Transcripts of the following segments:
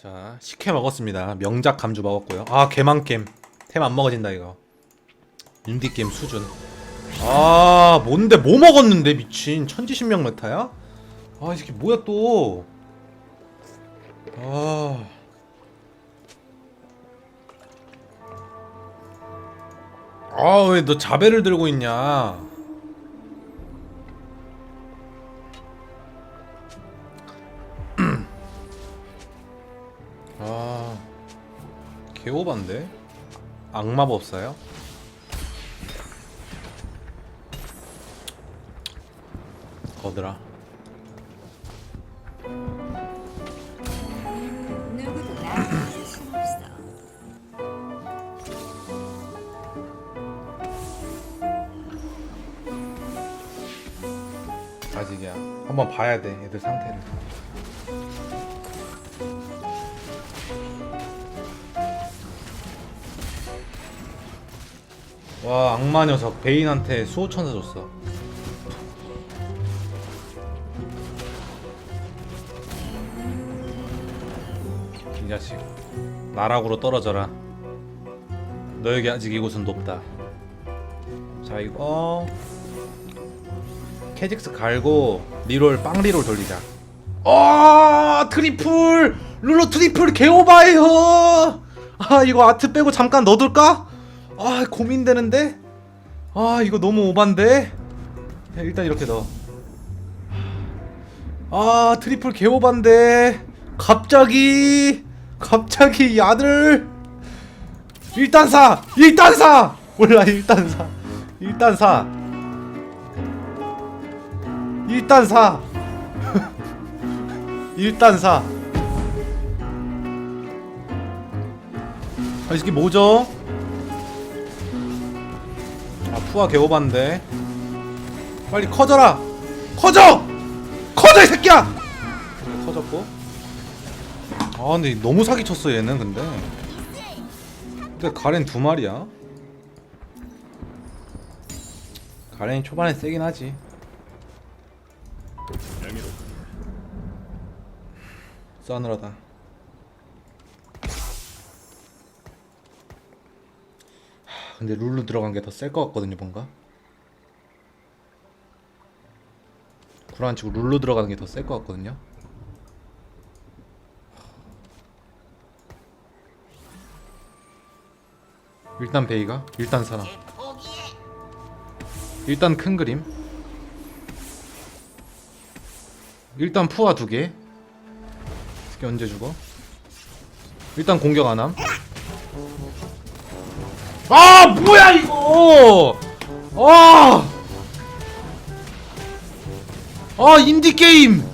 자 식혜 먹었습니다. 명작 감주 먹었고요. 아 개망겜. 템 안 먹어진다 이거. 인디게임 수준. 아 뭔데 뭐 먹었는데 미친. 천지신명 메타야? 아이 새끼 뭐야 또? 아... 아왜 너 자배를 들고 있냐 아 개오반데 악마법사요? 거들아. 아직이야 한번 봐야 돼 애들 상태를 와 악마 녀석 베인한테 수호천사 줬어 이 자식 나락으로 떨어져라 너에게 아직 이곳은 높다 자 이거 캐직스 갈고 리롤 빵 리롤 돌리자. 어 트리플 룰로 트리플 개오바예요. 아 이거 아트 빼고 잠깐 넣어둘까? 아 고민되는데. 아 이거 너무 오반데. 야, 일단 이렇게 넣어. 아 트리플 개오반데. 갑자기 갑자기 이 아들. 일단 사 일단 사 몰라 일단 사 일단 사. 일단 사. 일단 사. 아, 이 새끼 뭐죠? 아, 푸아 개오반데. 빨리 커져라! 커져! 커져, 이 새끼야! 그래, 커졌고. 아, 근데 너무 사기쳤어, 얘는, 근데. 근데 가렌 두 마리야? 가렌이 초반에 세긴 하지. 싸늘하다. 근데 룰루 들어간 게 더 셀 것 같거든요, 뭔가. 구란 치고 룰루 들어가는 게 더 셀 것 같거든요. 일단 베이가, 일단 사람, 일단 큰 그림, 일단 푸아 두 개. 이게 언제 죽어? 일단 공격 안 함. 아 뭐야 이거! 아! 아 인디 게임!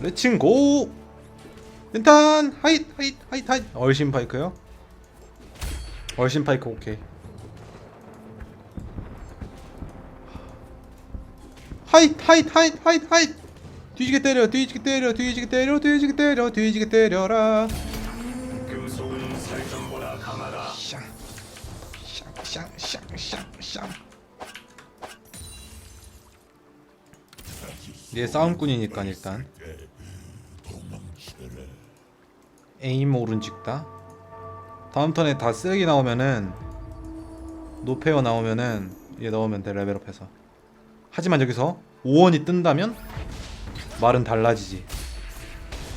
레칭 고! 일단 하잇 하잇 하잇 하잇 얼신 파이크요? 얼신 파이크 오케이. 하잇 하잇 하잇 하잇 하잇 뒤지게 때려 뒤지게 때려 뒤지게 때려 뒤지게 때려 뒤지게 때려라. 샹샹샹샹샹. 얘 싸움꾼이니까 일단 에임 오른 찍다? 다음 턴에 다 쓰레기 나오면은 노페어 나오면은 얘 넣으면 돼 레벨업해서. 하지만 여기서 5원이 뜬다면 말은 달라지지.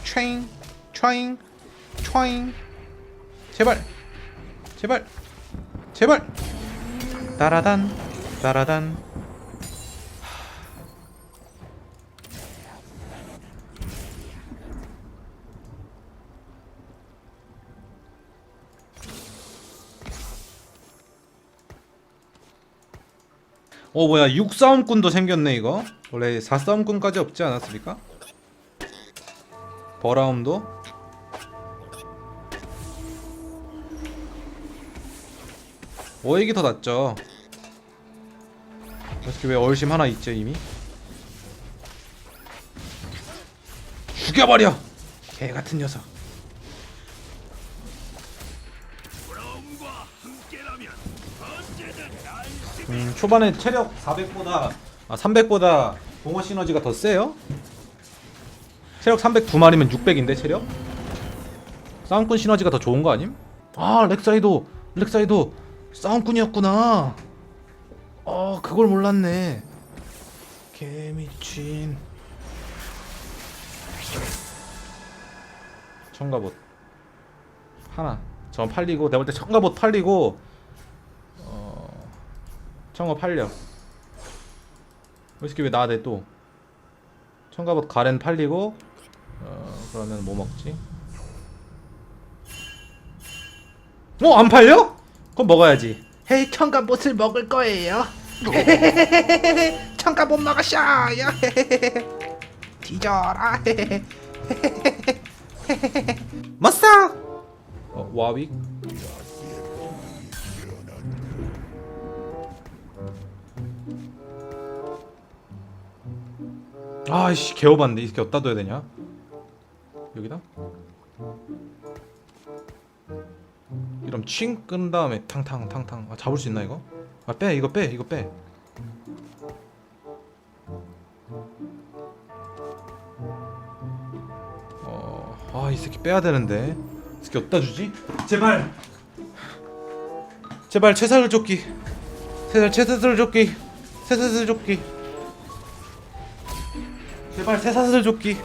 트레인 트레인 트레인 제발 제발 제발. 따라단 따라단 어 뭐야 6싸움꾼도 생겼네 이거. 원래 4싸움꾼까지 없지 않았습니까? 버라움도? 어 이게 더 낫죠. 어떻게 왜 얼심 하나 있죠 이미? 죽여버려! 개 같은 녀석 음, 초반에 체력 400보다 아 300보다 공허 시너지가 더 세요? 체력 300 두 마리면 600인데 체력? 싸움꾼 시너지가 더 좋은 거 아님? 아 렉사이도 렉사이도 싸움꾼이었구나 어 그걸 몰랐네 개미친 청가봇 하나 전 팔리고 내가 볼 때 청가봇 팔리고 어 청가 팔려. 이 새끼 왜 나대 또? 청가봇 가렌 팔리고 어 그러면 뭐 먹지? 어 안 팔려? 그럼 먹어야지. 헤이 청가봇을 먹을 거예요. 청가봇 먹으셔요. 뒤져라. 머싸 어, 와윅 아이씨 개오반데 이 새끼 어디다 둬야 되냐 여기다 이러면 칭끈 다음에 탕탕 탕탕 아, 잡을 수 있나 이거? 아 빼 이거 빼 이거 빼 어, 아, 이 새끼 빼야 되는데. 이 새끼 어디다 주지? 제발. 제발 채사를 쫓기. 제발 채사를 쫓기. 채사를 쫓기. 제발 새사슬 쫓기.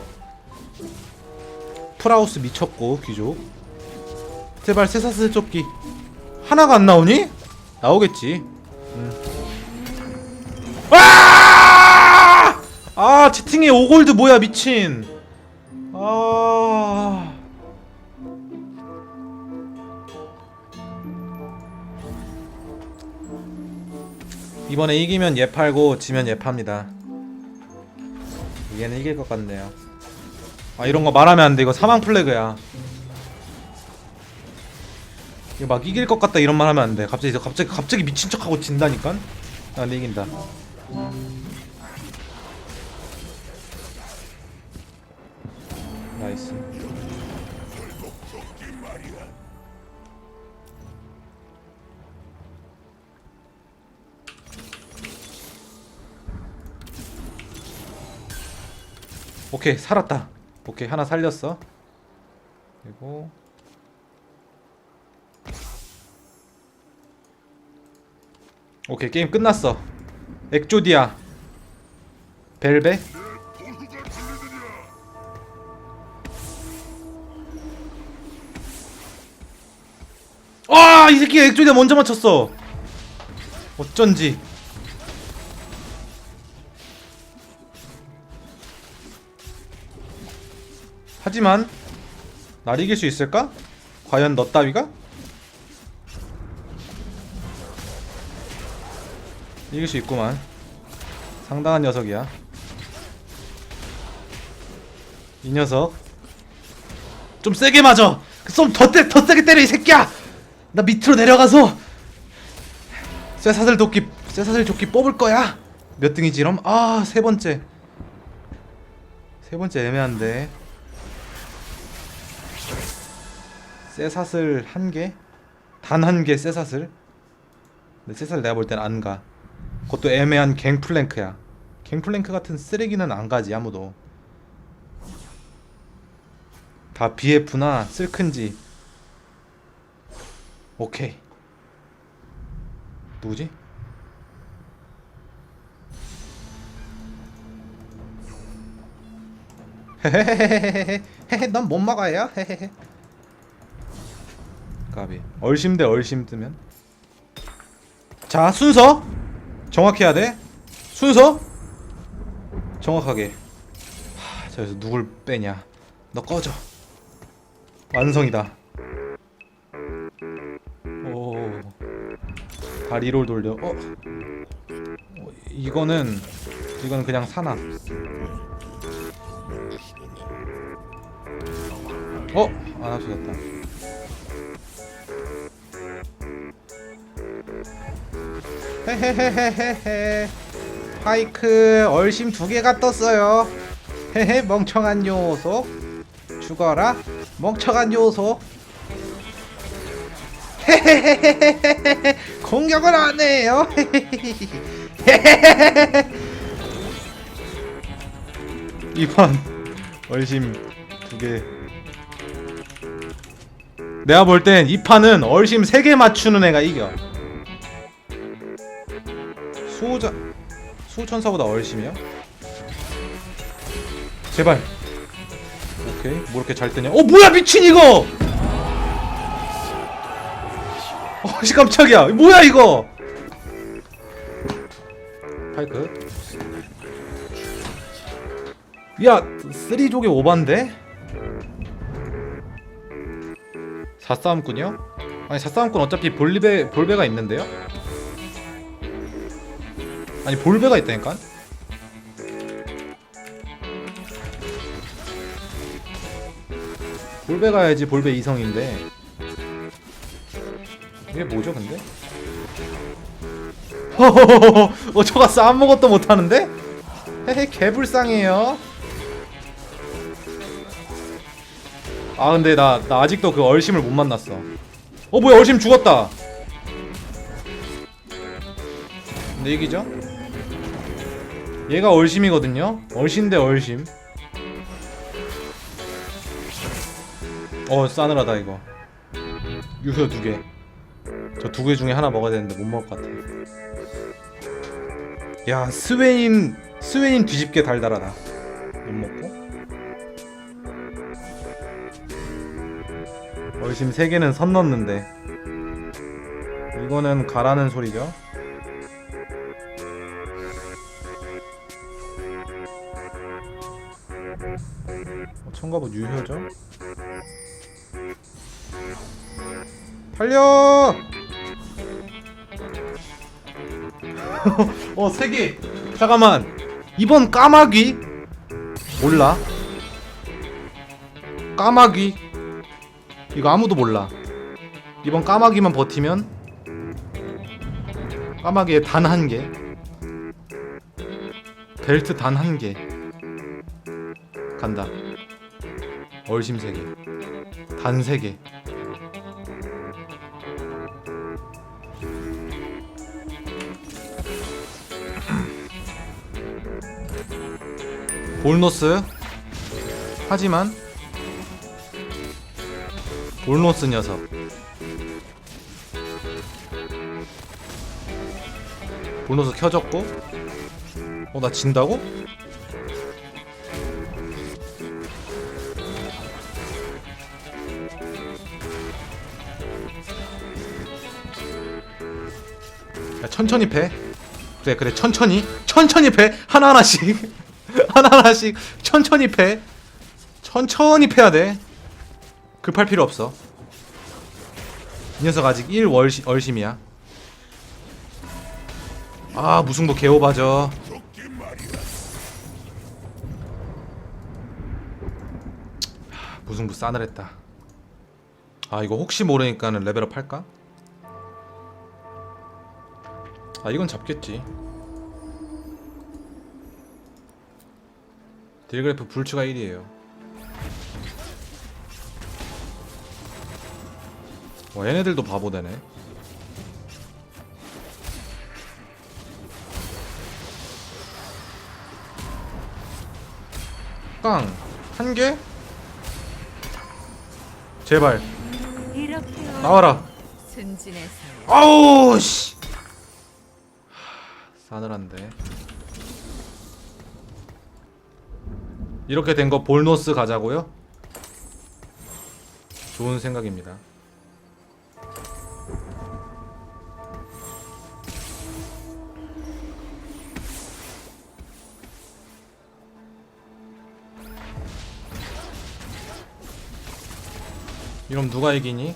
프라우스 미쳤고 귀족. 제발 새사슬 쫓기. 하나가 안 나오니? 나오겠지. 음. 아! 아 채팅에 오골드 뭐야 미친. 아. 이번에 이기면 얘 팔고 지면 얘 팝니다. 얘는 이길 것 같네요. 아 이런 거 말하면 안 돼. 이거 사망 플래그야. 이거 막 이길 것 같다 이런 말 하면 안 돼. 갑자기 갑자기 갑자기 미친 척하고 진다니까. 난 이긴다. 나이스. 오케이 살았다. 오케이 하나 살렸어. 그리고 오케이 게임 끝났어. 엑조디아 벨베 아, 이 새끼 엑조디아 먼저 맞췄어. 어쩐지. 하지만 날 이길 수 있을까? 과연 너 따위가? 이길 수 있구만. 상당한 녀석이야. 이 녀석 좀 세게 맞아. 좀더 더 세게 때려 이 새끼야. 나 밑으로 내려가서 쇠사슬 도끼 쇠사슬 조끼 뽑을 거야. 몇 등이지 이럼? 아, 세 번째. 세 번째 애매한데. 쇠사슬 한 개? 단 한 개 쇠사슬? 근데 쇠사슬 내가 볼 땐 안 가. 그것도 애매한 갱플랭크야. 갱플랭크 같은 쓰레기는 안 가지 아무도. 다 BF나 쓸큰지. 오케이. 누구지? 헤헤헤헤헤헤 넌못 막아요 헤헤헤 까비. 얼심 대 얼심 뜨면. 자 순서? 정확해야 돼. 순서? 정확하게. 하, 자 여기서 누굴 빼냐. 너 꺼져. 완성이다. 오 다 리롤 돌려. 어? 어 이거는 이거는 그냥 사나? 어? 안 합쳐졌다 헤헤헤헤헤헤. 파이크 얼심 두 개가 떴어요. 헤헤 멍청한 녀석 죽어라 멍청한 녀석 헤헤헤헤헤헤 공격을 안 해요. 이판 얼심 두개. 내가 볼 땐 이 판은 얼심 3개 맞추는 애가 이겨 수호자 수호천사보다 얼심이야? 제발 오케이 뭐 이렇게 잘 뜨냐 어 뭐야 미친 이거 어씨 깜짝이야 뭐야 이거 파이크 야 3족이 오반데? 4싸움꾼이요? 아니 4싸움꾼 어차피 볼리베 볼베가 있는데요? 아니 볼베가 있다니까? 볼베 가야지 볼베 이성인데 이게 뭐죠 근데? 허허허허 어 저가 아무것도 못하는데? 헤헤 개불쌍해요 아 근데 나, 나 아직도 그 얼심을 못 만났어 어 뭐야 얼심 죽었다 근데 이기죠? 얘가 얼심이거든요. 얼심 대 얼심. 어 싸늘하다 이거. 유효 두개 저 두 개 중에 하나 먹어야 되는데 못 먹을 것 같아. 야 스웨인 스웨인 뒤집게 달달하다. 못 먹고? 얼심 3개는 선 넣는데. 이거는 가라는 소리죠 어, 청가봇 유효죠 달려 어, 세 개. 잠깐만. 이번 까마귀? 몰라. 까마귀. 이거 아무도 몰라. 이번 까마귀만 버티면 까마귀에 단 한 개. 벨트 단 한 개. 간다. 얼심 세 개. 단세 개. 볼노스 하지만 볼노스 녀석 볼노스 켜졌고 어 나 진다고? 천천히 패. 그래 그래 천천히 천천히 패. 하나 하나씩 하나 하나씩 천천히 패. 천천히 패야 돼. 급할 필요 없어. 이 녀석 아직 1 월시, 얼심이야. 아 무승부 개오바죠. 하, 무승부 싸늘했다. 아 이거 혹시 모르니까는 레벨업 할까? 아 이건 잡겠지. 딜그래프 불추가 1이에요. 와 얘네들도 바보 되네. 깡! 한 개? 제발. 나와라. 아우 씨 하, 싸늘한데 이렇게 된 거 볼노스 가자고요? 좋은 생각입니다 이럼 누가 이기니?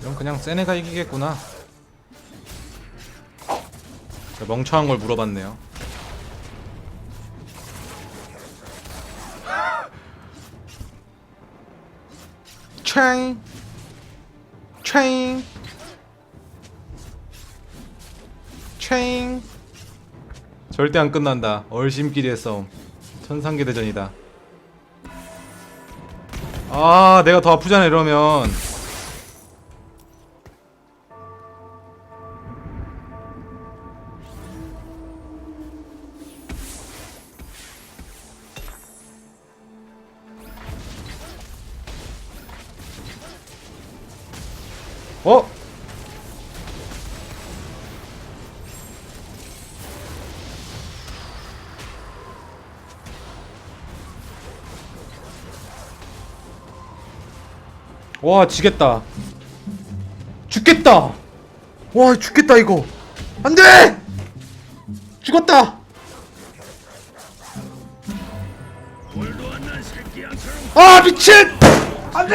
이건 그냥 세네가 이기겠구나. 자, 멍청한 걸 물어봤네요. 챙. 체인 체인 절대 안 끝난다 얼심끼리의 싸움 천상계 대전이다 아 내가 더 아프잖아 이러면 어? 와 지겠다. 죽겠다. 와 죽겠다 이거. 안돼! 죽었다! 아 미친! 안돼